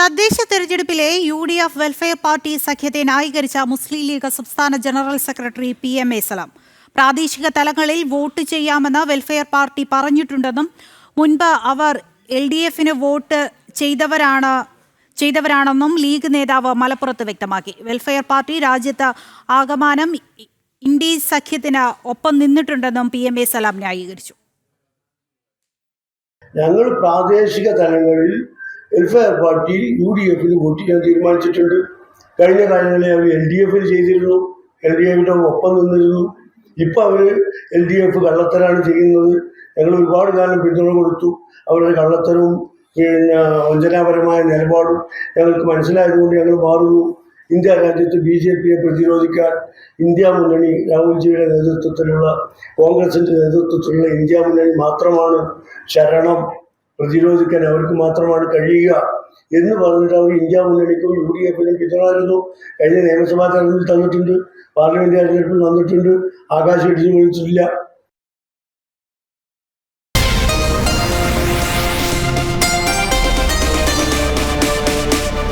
തദ്ദേശ തെരഞ്ഞെടുപ്പിലെ U D F welfare party സഖ്യത്തെ ന്യായീകരിച്ച മുസ്ലിം ലീഗ് സംസ്ഥാന general secretary P M A Salam. പ്രാദേശിക തലങ്ങളിൽ വോട്ട് ചെയ്യാമെന്ന് വെൽഫെയർ പാർട്ടി പറഞ്ഞിട്ടുണ്ടെന്നും മുൻപ് അവർ എൽ ഡി എഫിന് വോട്ട് ചെയ്തവരാണ് ചെയ്തവരാണെന്നും ലീഗ് നേതാവ് മലപ്പുറത്ത് വ്യക്തമാക്കി. വെൽഫെയർ പാർട്ടി രാജ്യത്ത് ആകമാനം ഇന്ത്യ സഖ്യത്തിന് ഒപ്പം നിന്നിട്ടുണ്ടെന്നും പി എം എ സലാം ന്യായീകരിച്ചു. ഞങ്ങൾ പ്രാദേശിക തലങ്ങളിൽ വെൽഫെയർ പാർട്ടി യു ഡി എഫിൽ വോട്ട് ചെയ്യാൻ തീരുമാനിച്ചിട്ടുണ്ട്. കഴിഞ്ഞ കാലങ്ങളിൽ അവർ എൽ ഡി എഫിൽ ചെയ്തിരുന്നു എൽ ഡി എഫിന്റെ ഒപ്പം നിന്നിരുന്നു. ഇപ്പം അവർ എൽ ഡി എഫ് കള്ളത്തരാണ് ചെയ്യുന്നത്. ഞങ്ങൾ ഒരുപാട് കാലം പിന്തുണ കൊടുത്തു. അവരുടെ കള്ളത്തരവും പിന്നെ വഞ്ചനാപരമായ നിലപാടും ഞങ്ങൾക്ക് മനസ്സിലായതുകൊണ്ട് ഞങ്ങൾ മാറുന്നു. ഇന്ത്യ രാജ്യത്ത് ബി ജെ പിയെ പ്രതിരോധിക്കാൻ ഇന്ത്യ മുന്നണി രാഹുൽജിയുടെ നേതൃത്വത്തിലുള്ള കോൺഗ്രസിന്റെ നേതൃത്വത്തിലുള്ള ഇന്ത്യ മുന്നണി മാത്രമാണ് ശരണം. പ്രതിരോധിക്കാൻ അവർക്ക് മാത്രമാണ് കഴിയുക എന്ന് പറഞ്ഞിട്ട് അവർ ഇന്ത്യ മുന്നണിക്കും യു ഡി എഫിനും പിന്തുണായിരുന്നു കഴിഞ്ഞ നിയമസഭാ തെരഞ്ഞെടുപ്പിൽ തന്നിട്ടുണ്ട് പാർലമെന്റ് തെരഞ്ഞെടുപ്പിൽ തന്നിട്ടുണ്ട് ആകാശം ഇടിച്ചു വിളിച്ചിട്ടില്ല